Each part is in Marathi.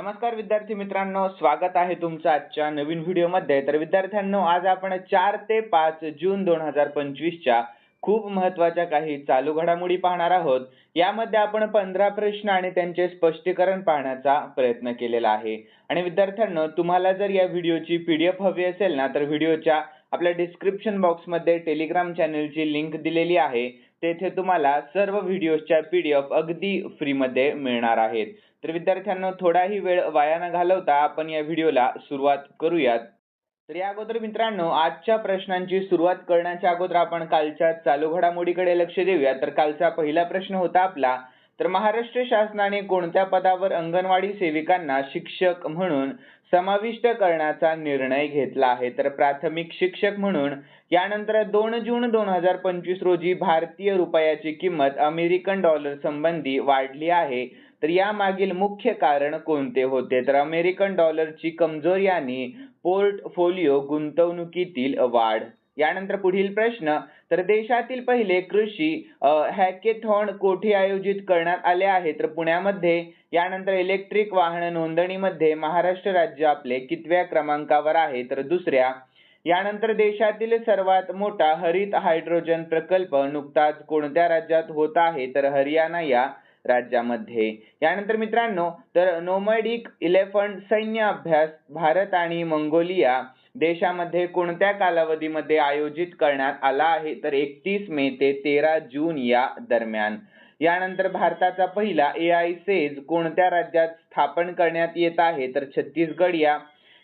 नमस्कार विद्यार्थी मित्रांनो स्वागत आहे तुमचं आजच्या नवीन व्हिडिओमध्ये. तर विद्यार्थ्यांनो आज आपण चार ते पाच जून दोन हजार पंचवीसच्या खूप महत्त्वाच्या काही चालू घडामोडी पाहणार आहोत. यामध्ये आपण पंधरा प्रश्न आणि त्यांचे स्पष्टीकरण पाहण्याचा प्रयत्न केलेला आहे. आणि विद्यार्थ्यांनो तुम्हाला जर या व्हिडिओची पीडीएफ हवी असेल ना तर व्हिडिओच्या आपल्या डिस्क्रिप्शन बॉक्समध्ये टेलिग्राम चॅनलची लिंक दिलेली आहे. तेथे तुम्हाला सर्व व्हिडिओच्या पीडीएफ अगदी फ्रीमध्ये मिळणार आहेत. तर विद्यार्थ्यांना थोडाही वेळ वाया न घालवता आपण या व्हिडिओला सुरुवात करूयात. तर या अगोदर मित्रांनो आजच्या प्रश्नांची सुरुवात करण्याच्या अगोदर आपण कालच्या चालू घडामोडीकडे लक्ष देऊया. तर कालचा पहिला प्रश्न होता आपला तर महाराष्ट्र शासनाने कोणत्या पदावर अंगणवाडी सेविकांना शिक्षक म्हणून समाविष्ट करण्याचा निर्णय घेतला आहे? तर प्राथमिक शिक्षक म्हणून यानंतर दोन जून दोन हजार पंचवीस रोजी भारतीय रुपयाची किंमत अमेरिकन डॉलर संबंधी वाढली आहे. तर यामागील मुख्य कारण कोणते होते? तर अमेरिकन डॉलरची कमजोरी आणि पोर्टफोलिओ गुंतवणुकीतील वाढ. यानंतर पुढील प्रश्न तर देशातील पहिले कृषी हॅकेथॉन कोठे आयोजित करण्यात आले आहे तर पुण्यामध्ये. यानंतर इलेक्ट्रिक वाहन नोंदणीमध्ये महाराष्ट्र राज्य आपले कितव्या क्रमांकावर आहे? तर दुसऱ्या. यानंतर देशातील सर्वात मोठा हरित हायड्रोजन प्रकल्प नुकताच कोणत्या राज्यात होत आहे? तर हरियाणा या. राज्यामध्ये. यानंतर मित्रांनो तर नोमॅडिक इलेफंट सैन्य अभ्यास भारत आणि मंगोलिया देशामध्ये कोणत्या कालावधीमध्ये आयोजित करण्यात आला आहे? तर एकतीस मे ते तेरा जून या दरम्यान. यानंतर भारताचा पहिला ए आय सेज कोणत्या राज्यात स्थापन करण्यात येत आहे? तर छत्तीसगड या.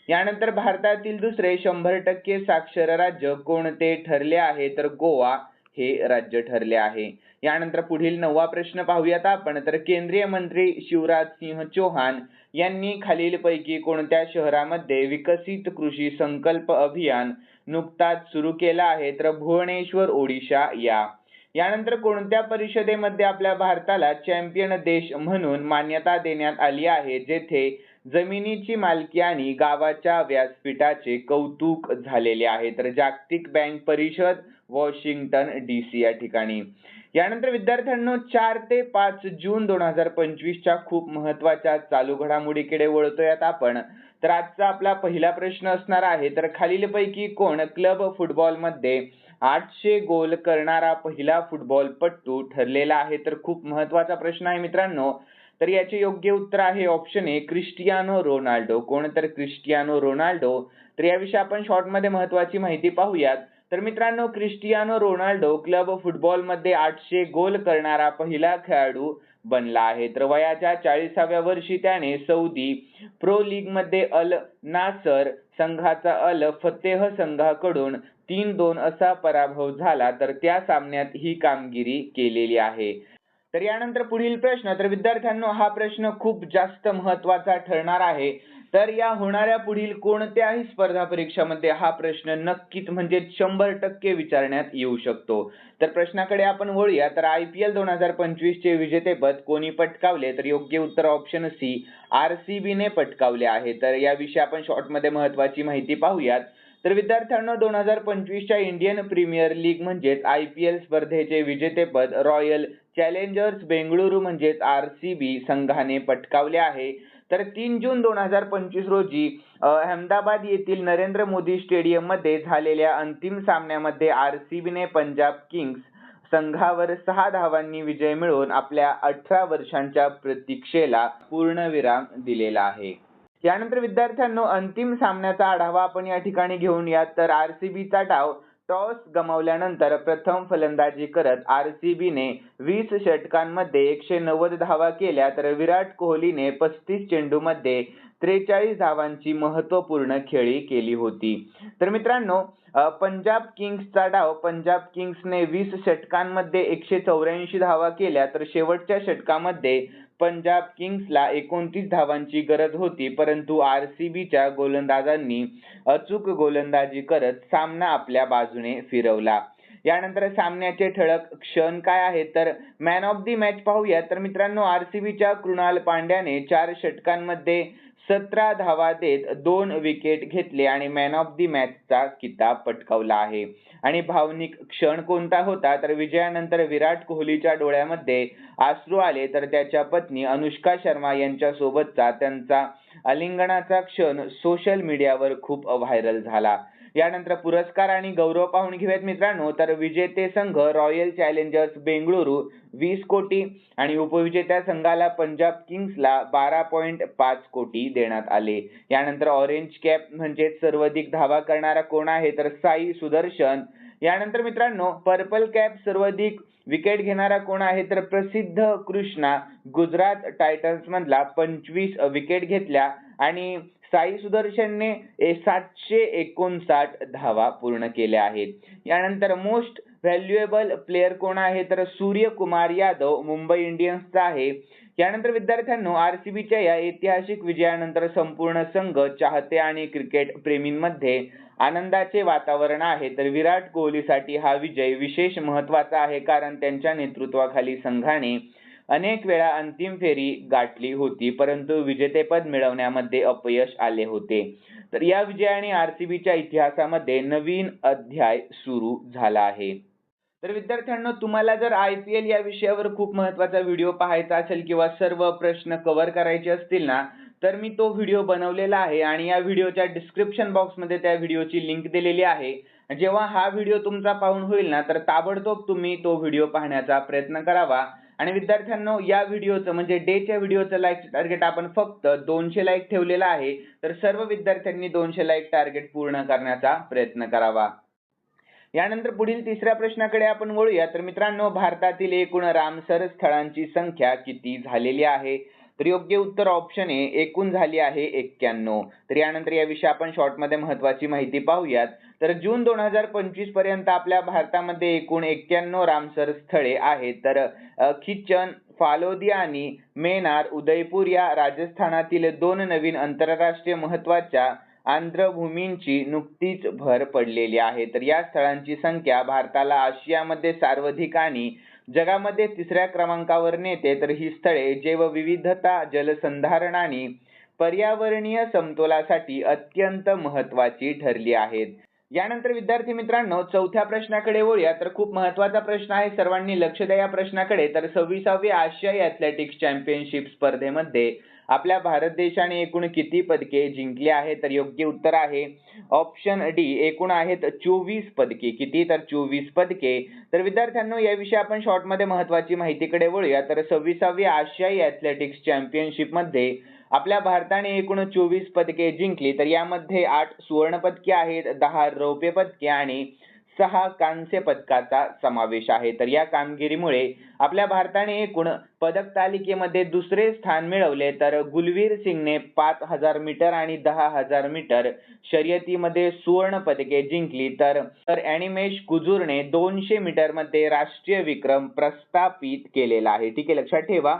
यानंतर भारतातील दुसरे शंभर टक्के साक्षर राज्य कोणते ठरले आहे? तर गोवा हे राज्य ठरले आहे. यानंतर पुढील नववा प्रश्न पाहूयात आपण. तर केंद्रीय मंत्री शिवराज सिंह चौहान यांनी खालीलपैकी कोणत्या शहरामध्ये विकसित कृषी संकल्प अभियान नुकताच सुरू केला आहे? तर भुवनेश्वर ओडिशा या. यानंतर कोणत्या परिषदेमध्ये आपल्या भारताला चॅम्पियन देश म्हणून मान्यता देण्यात आली आहे? जेथे जमिनीची मालकी आणि गावाच्या व्यासपीठाचे कौतुक झालेले आहे. तर जागतिक बँक परिषद वॉशिंग्टन डी सी या ठिकाणी. यानंतर विद्यार्थ्यांनो चार ते पाच जून दोन हजार पंचवीसच्या खूप महत्त्वाच्या चालू घडामोडीकडे वळतोयात आपण. तर आजचा आपला पहिला प्रश्न असणार आहे तर खालीलपैकी कोण क्लब फुटबॉलमध्ये आठशे गोल करणारा पहिला फुटबॉलपटू ठरलेला आहे? तर खूप महत्त्वाचा प्रश्न आहे मित्रांनो. तर याचे योग्य उत्तर आहे ऑप्शन ए क्रिस्टियानो रोनाल्डो. कोण तर क्रिस्टियानो रोनाल्डो? तर याविषयी आपण शॉर्टमध्ये महत्वाची माहिती पाहूयात. तर मित्रांनो क्रिस्टियानो रोनाल्डो क्लब फुटबॉलमध्ये आठशे गोल करणारा पहिला खेळाडू बनला आहे. तर वयाच्या चाळीसाव्या वर्षी त्याने सौदी प्रो लीगमध्ये अल नासर संघाचा अल फतेह संघाकडून तीन दोन असा पराभव झाला. तर त्या सामन्यात ही कामगिरी केलेली आहे. तर यानंतर पुढील प्रश्न तर विद्यार्थ्यांनो हा प्रश्न खूप जास्त महत्त्वाचा ठरणार आहे. तर या होणाऱ्या पुढील कोणत्याही स्पर्धा परीक्षामध्ये हा प्रश्न नक्कीच म्हणजे शंभर टक्के विचारण्यात येऊ शकतो. तर प्रश्नाकडे आपण वळूया. तर आय पी एल दोन हजार पंचवीस चे विजेतेपद कोणी पटकावले? तर योग्य उत्तर option C R C B ने पटकावले आहे. तर याविषयी आपण शॉर्टमध्ये महत्वाची माहिती पाहूयात. तर विद्यार्थ्यांनो दोन हजार पंचवीसच्या इंडियन प्रीमियर लीग म्हणजेच आय पी एल स्पर्धेचे विजेतेपद रॉयल चॅलेंजर्स बेंगळुरू म्हणजेच आर सी बी संघाने पटकावले आहे. तर तीन जून दोन हजार पंचवीस रोजी अहमदाबाद येथील नरेंद्र मोदी स्टेडियममध्ये झालेल्या अंतिम सामन्यामध्ये आर सी बीने पंजाब किंग्स संघावर सहा धावांनी विजय मिळवून आपल्या अठरा वर्षांच्या प्रतीक्षेला पूर्णविराम दिलेला आहे. यानंतर विद्यार्थ्यांनो अंतिम सामन्याचा आढावा आपण या ठिकाणी घेऊन या तर आर सी बीचा डाव टॉस गमावल्यानंतर प्रथम फलंदाजी करत आर सी बीने वीस षटकांमध्ये एकशे नव्वद धावा केल्या तर विराट कोहलीने पस्तीस चेंडूमध्ये त्रेचाळीस धावांची महत्त्वपूर्ण खेळी केली होती. तर मित्रांनो पंजाब किंग्सचा डाव पंजाब किंग्सने वीस षटकांमध्ये एकशे चौऱ्याऐंशी धावा केल्या तर शेवटच्या षटकामध्ये पंजाब किंग्सला एकोणतीस धावांची गरज होती परंतु आर सी बीच्या गोलंदाजांनी अचूक गोलंदाजी करत सामना आपल्या बाजूने फिरवला. यानंतर सामन्याचे ठळक क्षण काय आहेत? तर मॅन ऑफ दी मॅच पाहूया. तर मित्रांनो आर सी बीच्या कृणाल पांड्याने चार षटकांमध्ये सतरा धावा देत दोन विकेट घेतले आणि मॅन ऑफ दी मॅचचा किताब पटकावला आहे. आणि भावनिक क्षण कोणता होता? तर विजयानंतर विराट कोहलीच्या डोळ्यामध्ये आश्रू आले. तर त्याच्या पत्नी अनुष्का शर्मा यांच्या सोबतचा त्यांचा आलिंगनाचा क्षण सोशल मीडियावर खूप व्हायरल झाला. यानंतर पुरस्कार आणि गौरव पाहून घेऊयात मित्रांनो. तर विजेते संघ रॉयल चॅलेंजर्स बेंगळुरू वीस कोटी आणि उपविजेत्या संघाला पंजाब किंग्सला बारा पॉईंट पाच कोटी देण्यात आले. यानंतर ऑरेंज कॅप म्हणजे सर्वाधिक धावा करणारा कोण आहे? तर साई सुदर्शन. यानंतर मित्रांनो पर्पल कॅप सर्वाधिक विकेट घेणारा कोण आहे? तर प्रसिद्ध कृष्णा गुजरात टायटन्स मधला पंचवीस विकेट घेतल्या आणि साई सुदर्शनने सातशे एकोणसाठ धावा पूर्ण केल्या आहेत. यानंतर मोस्ट व्हॅल्युएबल प्लेअर कोण आहे? तर सूर्यकुमार यादव मुंबई इंडियन्सचा आहे. यानंतर विद्यार्थ्यांनो आरसीबीच्या या ऐतिहासिक विजयानंतर संपूर्ण संघ चाहते आणि क्रिकेट प्रेमींमध्ये आनंदाचे वातावरण आहे. तर विराट कोहलीसाठी हा विजय विशेष महत्त्वाचा आहे कारण त्यांच्या नेतृत्वाखाली संघाने अनेक वेळा अंतिम फेरी गाठली होती परंतु विजेतेपद मिळवण्यामध्ये अपयश आले होते. तर या विजयाने आरसीबीच्या इतिहासामध्ये नवीन अध्याय सुरू झाला आहे. तर विद्यार्थ्यांनो तुम्हाला जर आय पी एल या विषयावर खूप महत्त्वाचा व्हिडिओ पाहायचा असेल किंवा सर्व प्रश्न कव्हर करायचे असतील ना तर मी तो व्हिडिओ बनवलेला आहे आणि या व्हिडिओच्या डिस्क्रिप्शन बॉक्समध्ये त्या व्हिडिओची लिंक दिलेली आहे. जेव्हा हा व्हिडिओ तुमचा पाहून होईल ना तर ताबडतोब तुम्ही तो व्हिडिओ पाहण्याचा प्रयत्न करावा. आणि विद्यार्थ्यांनो या व्हिडिओचं म्हणजे डेच्या व्हिडिओचं लाईक टार्गेट आपण फक्त दोनशे लाईक ठेवलेलं आहे. तर सर्व विद्यार्थ्यांनी दोनशे लाईक टार्गेट पूर्ण करण्याचा प्रयत्न करावा. यानंतर पुढील तिसऱ्या प्रश्नाकडे आपण वळूया. तर मित्रांनो भारतातील एकूण रामसर स्थळांची संख्या किती झालेली आहे? तर योग्य उत्तर ऑप्शन ए एकूण झाली आहे एक्क्याण्णव. तर यानंतर याविषयी आपण शॉर्टमध्ये महत्वाची माहिती पाहूयात. तर जून दोन हजार पंचवीसपर्यंत आपल्या भारतामध्ये एकूण एक्क्याण्णव रामसर स्थळे आहेत. तर खिचन फालोदी आणि मेनार उदयपूर या राजस्थानातील दोन नवीन आंतरराष्ट्रीय महत्त्वाच्या आंध्रभूमींची नुकतीच भर पडलेली आहे. तर या स्थळांची संख्या भारताला आशियामध्ये सर्वाधिक आणि जगामध्ये तिसऱ्या क्रमांकावर नेते. तर ही स्थळे जैवविविधता जलसंधारण आणि पर्यावरणीय समतोलासाठी अत्यंत महत्वाची ठरली आहेत. यानंतर विद्यार्थी मित्रांनो चौथ्या प्रश्नाकडे वळूया. तर खूप महत्त्वाचा प्रश्न आहे सर्वांनी लक्ष द्या या प्रश्नाकडे. तर सव्वीसावी आशियाई ॲथलेटिक्स चॅम्पियनशिप स्पर्धेमध्ये आपल्या भारत देशाने एकूण किती पदके जिंकली आहेत? तर योग्य उत्तर आहे ऑप्शन डी एकूण आहेत चोवीस पदके. किती? तर चोवीस पदके. तर विद्यार्थ्यांनो याविषयी आपण शॉर्टमध्ये महत्वाची माहितीकडे वळूया. तर सव्वीसावी आशियाई ॲथलेटिक्स चॅम्पियनशिपमध्ये आपल्या भारताने एकूण चोवीस पदके जिंकली. तर यामध्ये आठ सुवर्ण पदके आहेत दहा रौप्य पदके आणि सहा कांस्य पदकाचा समावेश आहे. तर या कामगिरीमुळे आपल्या भारताने एकूण पदक तालिकेमध्ये दुसरे स्थान मिळवले. तर गुलवीर सिंगने पाच हजार मीटर आणि दहा हजार मीटर शर्यतीमध्ये सुवर्ण पदके जिंकली. तर तर अॅनिमेश कुजूरने दोनशे मीटरमध्ये राष्ट्रीय विक्रम प्रस्थापित केलेला आहे. ठीक आहे लक्षात ठेवा.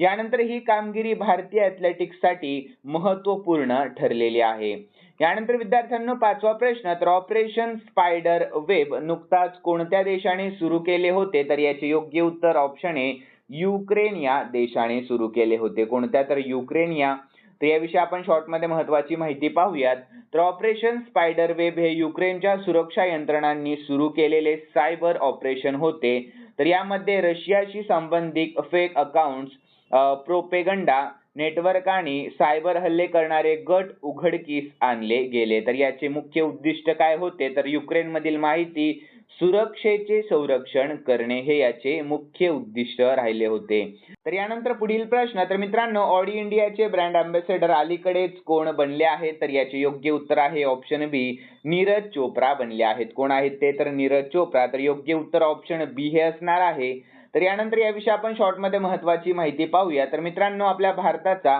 यानंतर ही कामगिरी भारतीयसाठी महत्त्वपूर्ण ठरलेली आहे. यानंतर विद्यार्थ्यांना पाचवा प्रश्न तर ऑपरेशन स्पायडर वेब नुकताच कोणत्या देशाने सुरू केले होते? तर याचे योग्य उत्तर ऑप्शन आहे युक्रेन या देशाने सुरू केले होते. कोणत्या? तर युक्रेन या. तर याविषयी आपण शॉर्टमध्ये महत्वाची माहिती पाहूयात. तर ऑपरेशन स्पायडर वेब हे युक्रेनच्या सुरक्षा यंत्रणांनी सुरू केलेले सायबर ऑपरेशन होते. तर यामध्ये रशियाशी संबंधित फेक अकाउंट्स प्रोपेगंडा नेटवर्क आणि सायबर हल्ले करणारे गट उघडकीस आणले गेले. तर याचे मुख्य उद्दिष्ट काय होते? तर युक्रेन मधील माहिती सुरक्षेचे संरक्षण करणे हे याचे मुख्य उद्दिष्ट राहिले होते. तर यानंतर पुढील प्रश्न. तर मित्रांनो ऑडी इंडियाचे ब्रँड अँबॅसेडर अलीकडेच कोण बनले आहेत? तर याचे योग्य उत्तर आहे ऑप्शन बी नीरज चोप्रा बनले आहेत. कोण आहेत ते? तर नीरज चोप्रा. तर योग्य उत्तर ऑप्शन बी हे असणार आहे. तर यानंतर याविषयी आपण शॉर्टमध्ये महत्वाची माहिती पाहूया. तर मित्रांनो आपल्या भारताचा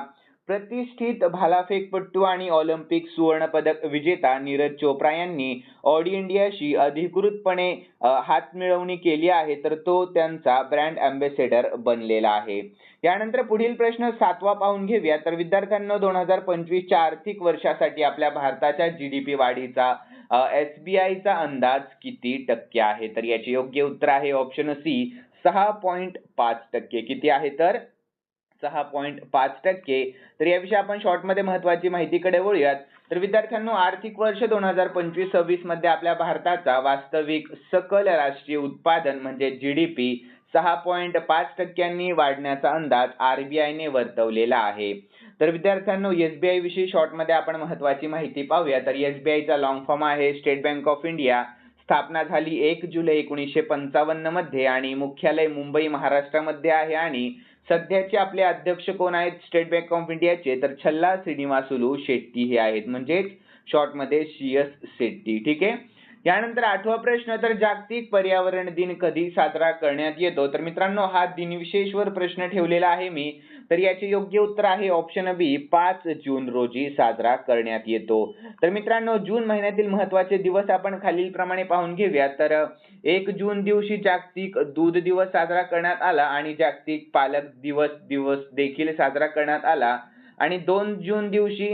प्रतिष्ठित भालाफेकपट्टू आणि ऑलिम्पिक सुवर्ण पदक विजेता नीरज चोप्रा यांनी ऑडी इंडियाशी अधिकृतपणे हात मिळवणी केली आहे. तर तो त्यांचा ब्रँड अम्बेसेडर बनलेला आहे. यानंतर पुढील प्रश्न सातवा पाहून घेऊया. तर विद्यार्थ्यांना दोन हजार पंचवीसच्या आर्थिक वर्षासाठी आपल्या भारताच्या जीडीपी वाढीचा एस बी आयचा अंदाज किती टक्के आहे? तर याचे योग्य उत्तर आहे ऑप्शन सी सहा पॉईंट पाच टक्के. किती आहे तर? सहा पॉईंट पाच टक्के. तर याविषयी आपण शॉर्टमध्ये महत्वाची माहितीकडे वळूयात. तर विद्यार्थ्यांनो आर्थिक वर्ष दोन हजार पंचवीस सव्वीसमध्ये आपल्या भारताचा वास्तविक सकल राष्ट्रीय उत्पादन म्हणजे जी डी पी सहा पॉईंट पाच टक्क्यांनी वाढण्याचा अंदाज आरबीआयने वर्तवलेला आहे. तर विद्यार्थ्यांनो एसबीआय विषयी शॉर्टमध्ये आपण महत्वाची माहिती पाहूया. तर एसबीआयचा लॉंग फॉर्म आहे स्टेट बँक ऑफ इंडिया स्थापना झाली एक जुलै एकोणीसशे पंचावन्नमध्ये आणि मुख्यालय मुंबई महाराष्ट्रामध्ये आहे. आणि सध्याचे आपले अध्यक्ष कोण आहेत? स्टेट बँक ऑफ इंडियाचे तर छल्ला श्रीनिवासुलू शेट्टी हे आहेत. म्हणजेच शॉर्टमध्ये सी एस शेट्टी. ठीक आहे? यानंतर आठवा प्रश्न तर जागतिक पर्यावरण दिन कधी साजरा करण्यात येतो? तर मित्रांनो हा दिनविशेषवर प्रश्न ठेवलेला आहे मी. तर याचे योग्य उत्तर आहे ऑप्शन बी पाच जून रोजी साजरा करण्यात येतो. तर मित्रांनो जून महिन्यातील महत्त्वाचे दिवस आपण खालील प्रमाणे पाहून घेऊया. तर एक जून दिवशी जागतिक दूध दिवस साजरा करण्यात आला आणि जागतिक पालक दिवस दिवस देखील साजरा करण्यात आला. आणि दोन जून दिवशी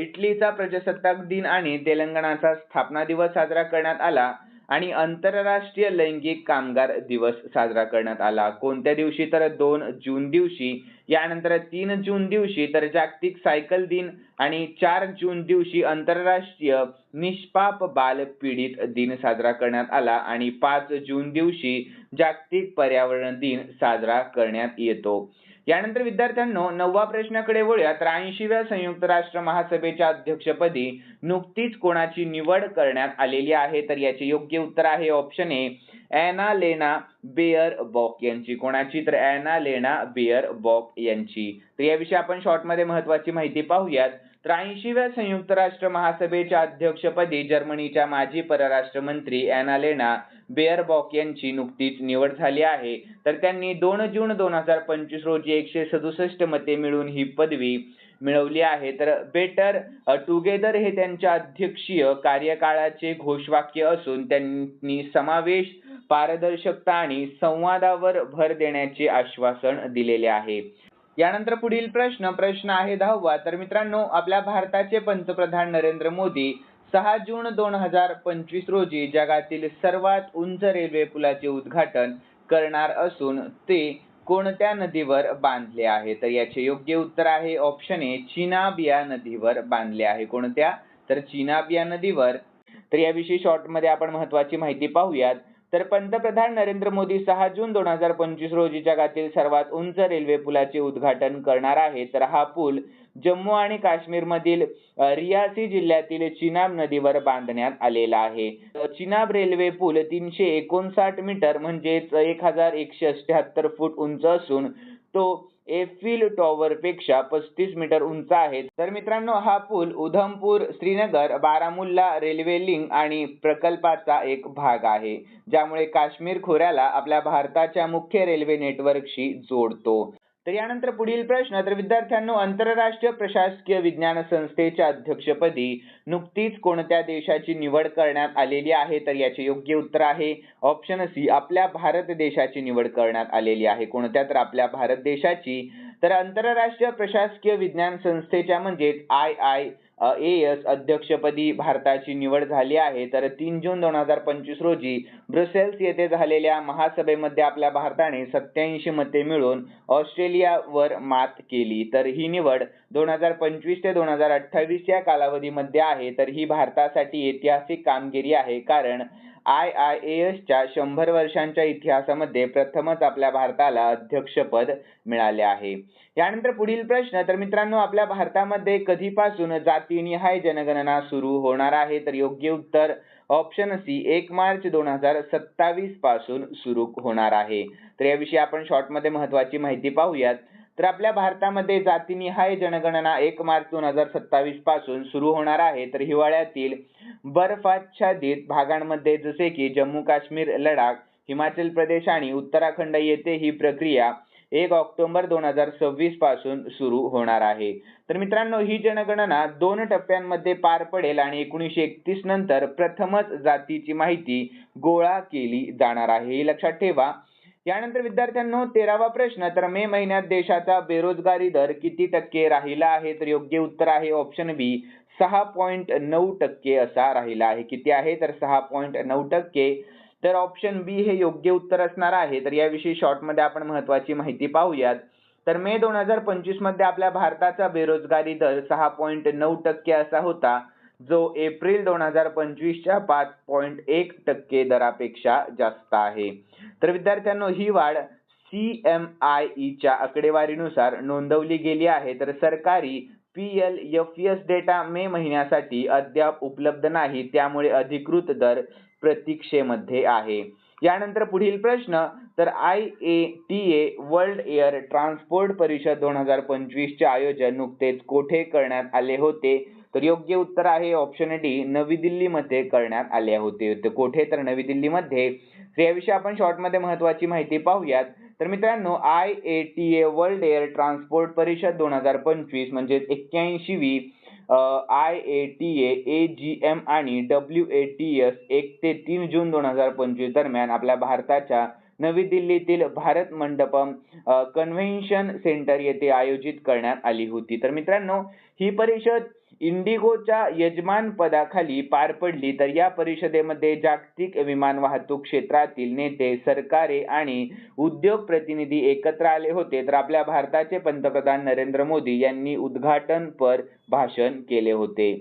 इटलीचा प्रजासत्ताक दिन आणि तेलंगणाचा स्थापना दिवस साजरा करण्यात आला आणि आंतरराष्ट्रीय लैंगिक कामगार दिवस साजरा करण्यात आला. कोणत्या दिवशी? तर दोन जून दिवशी. यानंतर तीन जून दिवशी तर जागतिक सायकल दिन आणि चार जून दिवशी आंतरराष्ट्रीय निष्पाप बाल पीडित दिन साजरा करण्यात आला आणि पाच जून दिवशी जागतिक पर्यावरण दिन साजरा करण्यात येतो. यानंतर विद्यार्थ्यांनो नववा प्रश्नाकडे वळूया तर ऐंशीव्या संयुक्त राष्ट्र महासभेच्या अध्यक्षपदी नुकतीच कोणाची निवड करण्यात आलेली आहे? तर याचे योग्य उत्तर आहे ऑप्शन ए एना लेना बेअर बॉक यांची. कोणाची? तर एना लेना बेअर बॉक यांची. तर याविषयी आपण शॉर्टमध्ये महत्वाची माहिती पाहूयात. त्र्याऐंशीव्या संयुक्त राष्ट्र महासभेच्या अध्यक्षपदी जर्मनीच्या माजी परराष्ट्र मंत्री अॅनालेना बेअरबॉक यांची नुकतीच निवड झाली आहे. तर त्यांनी दोन जून दोन हजार पंचवीस रोजी एकशे सदुसष्ट मते मिळून ही पदवी मिळवली आहे. तर बेटर टुगेदर हे त्यांच्या अध्यक्षीय कार्यकाळाचे घोषवाक्य असून त्यांनी समावेश पारदर्शकता आणि संवादावर भर देण्याचे आश्वासन दिलेले आहे. यानंतर पुढील प्रश्न प्रश्न आहे दहावा. तर मित्रांनो आपल्या भारताचे पंतप्रधान नरेंद्र मोदी सहा जून दोन हजार पंचवीस रोजी जगातील सर्वात उंच रेल्वे पुलाचे उद्घाटन करणार असून ते कोणत्या नदीवर बांधले आहे? तर याचे योग्य उत्तर आहे ऑप्शन ए चिनाबिया नदीवर बांधले आहे. कोणत्या? तर चिनाबिया नदीवर. तर याविषयी शॉर्टमध्ये आपण महत्वाची माहिती पाहूयात. तर पंतप्रधान नरेंद्र मोदी सहा जून दोन हजार पंचवीस रोजी जगातील सर्वात उंच रेल्वे पुलाचे उद्घाटन करणार आहे तर हा पूल जम्मू आणि काश्मीर मधील रियासी जिल्ह्यातील चिनाब नदीवर बांधण्यात आलेला आहे. चिनाब रेल्वे पूल तीनशे एकोणसाठ मीटर म्हणजेच एक हजार एकशे अठ्याहत्तर फूट उंच असून तो एफिल टॉवर पेक्षा पस्तीस मीटर उंच आहे. तर मित्रांनो हा पूल उधमपूर श्रीनगर बारामुल्ला रेल्वे लिंक आणि प्रकल्पाचा एक भाग आहे ज्यामुळे काश्मीर खोऱ्याला आपल्या भारताच्या मुख्य रेल्वे नेटवर्कशी जोडतो. तर यानंतर पुढील प्रश्न तर विद्यार्थ्यांनो आंतरराष्ट्रीय प्रशासकीय विज्ञान संस्थेच्या अध्यक्षपदी नुकतीच कोणत्या देशाची निवड करण्यात आलेली आहे? तर याचे योग्य उत्तर आहे ऑप्शन सी आपल्या भारत देशाची निवड करण्यात आलेली आहे. कोणत्या? तर आपल्या भारत देशाची. तर आंतरराष्ट्रीय प्रशासकीय विज्ञान संस्थेच्या म्हणजेच आय आय एएस अध्यक्षपदी भारताची निवड झाली आहे. तर तीन जून दोन हजार पंचवीस रोजी ब्रुसेल्स येथे झालेल्या महासभेमध्ये आपल्या भारताने सत्याऐंशी मते मिळवून ऑस्ट्रेलियावर मात केली. तर ही निवड दोन हजार पंचवीस ते दोन हजार अठ्ठावीस या कालावधीमध्ये आहे. तर ही भारतासाठी ऐतिहासिक कामगिरी आहे. कारण आय आय ए एसच्या शंभर वर्षांच्या इतिहासामध्ये प्रथमच आपल्या भारताला अध्यक्षपद मिळाले आहे. यानंतर पुढील प्रश्न तर मित्रांनो आपल्या भारतामध्ये कधीपासून जातीनिहाय जनगणना सुरू होणार आहे? तर योग्य उत्तर ऑप्शन सी एक मार्च दोन हजार सत्तावीसपासून सुरू होणार आहे. तर याविषयी आपण शॉर्टमध्ये महत्वाची माहिती पाहूयात. तर आपल्या भारतामध्ये जातीनिहाय जनगणना एक मार्च दोन हजार सत्तावीसपासून सुरू होणार आहे. तर हिवाळ्यातील बर्फाच्छादित भागांमध्ये जसे की जम्मू काश्मीर लडाख हिमाचल प्रदेश आणि उत्तराखंड येथे ही प्रक्रिया एक ऑक्टोबर दोन हजार सव्वीसपासून सुरू होणार आहे. तर मित्रांनो ही जनगणना दोन टप्प्यांमध्ये पार पडेल आणि एकोणीसशे एकतीस नंतर प्रथमच जातीची माहिती गोळा केली जाणार आहे. हे लक्षात ठेवा यानंतर विद्यार्थ्यांनो तेरावा प्रश्न. तर मे महिन्यात देशाचा बेरोजगारी दर किती टक्के राहिला आहे? तर योग्य उत्तर आहे ऑप्शन बी सहा पॉईंट नऊ टक्के असा राहिला आहे. किती आहे? तर सहा पॉईंट नऊ टक्के. तर ऑप्शन बी हे योग्य उत्तर असणार आहे. तर याविषयी शॉर्टमध्ये आपण महत्वाची माहिती पाहूयात. तर मे दोन हजार पंचवीसमध्ये आपल्या भारताचा बेरोजगारी दर सहा पॉईंट नऊ टक्के असा होता. जो एप्रिल दोन हजार पंचवीसच्या पाच पॉईंट एक टक्के दरापेक्षा जास्त आहे. तर विद्यार्थ्यांनो ही वाढ सी एम आय ईच्या आकडेवारीनुसार नोंदवली गेली आहे. तर सरकारी P L F S data May महिन्यासाठी अद्याप उपलब्ध नाही त्यामुळे अधिकृत दर प्रतीक्षेमध्ये आहे. यानंतर पुढील प्रश्न तर I A T A world air transport परिषद दोन हजार पंचवीसचे आयोजन नुकतेच कोठे करण्यात आले होते? तर योग्य उत्तर आहे ऑप्शन डी नवी दिल्लीमध्ये करण्यात आले होते. तर कोठे? तर नवी दिल्लीमध्ये. तर याविषयी आपण शॉर्टमध्ये महत्वाची माहिती पाहूयात. तर मित्रांनो I A T A world air transport परिषद दोन हजार पंचवीस म्हणजे एक्क्याऐंशीवी I A T A A G M आणि डब्ल्यू ए टी एस एक ते तीन जून दोन हजार पंचवीस दरम्यान आपल्या भारताच्या नवी दिल्लीतील भारत मंडपम कन्व्हेन्शन सेंटर येथे आयोजित करण्यात आली होती. तर मित्रांनो ही परिषद इंडिगोच्या यजमान पदाखाली पार पडली तर या परिषदेमध्ये जागतिक विमान वाहतूक क्षेत्रातील नेते सरकारे आणि उद्योग प्रतिनिधी एकत्र आले होते. तर आपल्या भारताचे पंतप्रधान नरेंद्र मोदी यांनी उद्घाटनपर भाषण केले होते.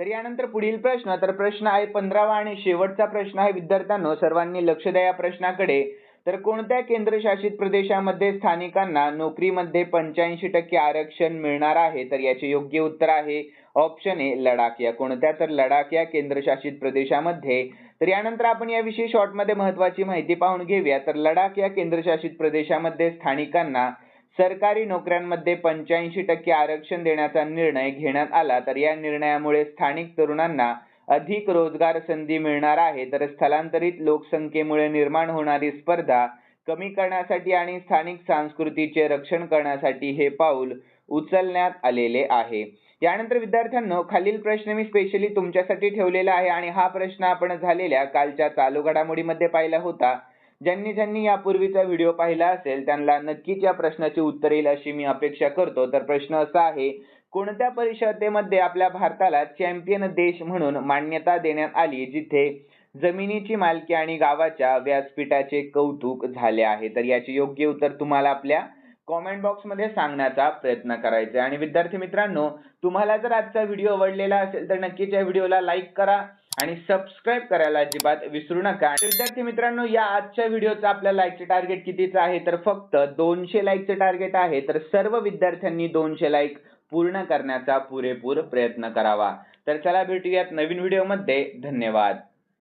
तर यानंतर पुढील प्रश्न तर प्रश्न आहे पंधरावा आणि शेवटचा प्रश्न आहे विद्यार्थ्यांनो. सर्वांनी लक्ष द्या या प्रश्नाकडे. तर कोणत्या केंद्रशासित प्रदेशामध्ये स्थानिकांना नोकरीमध्ये पंच्याऐंशी टक्के आरक्षण मिळणार आहे? तर याचे योग्य उत्तर आहे ऑप्शन ए लडाख. या कोणत्या तर लडाख या केंद्रशासित प्रदेशामध्ये. तर यानंतर आपण याविषयी शॉर्टमध्ये महत्वाची माहिती पाहून घेऊया. तर लडाख या केंद्रशासित प्रदेशामध्ये स्थानिकांना सरकारी नोकऱ्यांमध्ये पंच्याऐंशी टक्के आरक्षण देण्याचा निर्णय घेण्यात आला. तर या निर्णयामुळे स्थानिक तरुणांना अधिक रोजगार संधी मिळणार आहे. तर स्थलांतरित लोकसंख्येमुळे निर्माण होणारी स्पर्धा कमी करण्यासाठी आणि स्थानिक संस्कृतीचे रक्षण करण्यासाठी हे पाऊल उचलण्यात आलेले आहे. यानंतर विद्यार्थ्यांनो खालील प्रश्न मी स्पेशली तुमच्यासाठी ठेवलेला आहे आणि हा प्रश्न आपण झालेल्या कालच्या चालू घडामोडीमध्ये पाहिला होता. ज्यांनी ज्यांनी यापूर्वीचा व्हिडिओ पाहिला असेल त्यांना नक्कीच या प्रश्नाची उत्तर येईल अशी मी अपेक्षा करतो. तर प्रश्न असा आहे कोणत्या परिषदेमध्ये आपल्या भारताला चॅम्पियन देश म्हणून मान्यता देण्यात आली जिथे जमिनीची मालकी आणि गावाच्या व्यासपीठाचे कौतुक झाले आहे? तर याचे योग्य उत्तर तुम्हाला आपल्या कॉमेंट बॉक्समध्ये सांगण्याचा प्रयत्न करायचा आणि विद्यार्थी मित्रांनो तुम्हाला जर आजचा व्हिडिओ आवडलेला असेल तर नक्कीच या व्हिडिओला लाईक करा आणि सबस्क्राईब करायला अजिबात विसरू नका. विद्यार्थी मित्रांनो या आजच्या व्हिडिओचं आपल्या लाईकचे टार्गेट कितीचं आहे? तर फक्त दोनशे लाईकचे टार्गेट आहे. तर सर्व विद्यार्थ्यांनी दोनशे लाईक पूर्ण करण्याचा पुरेपूर प्रयत्न करावा. तर चला भेटूयात नवीन व्हिडिओमध्ये धन्यवाद.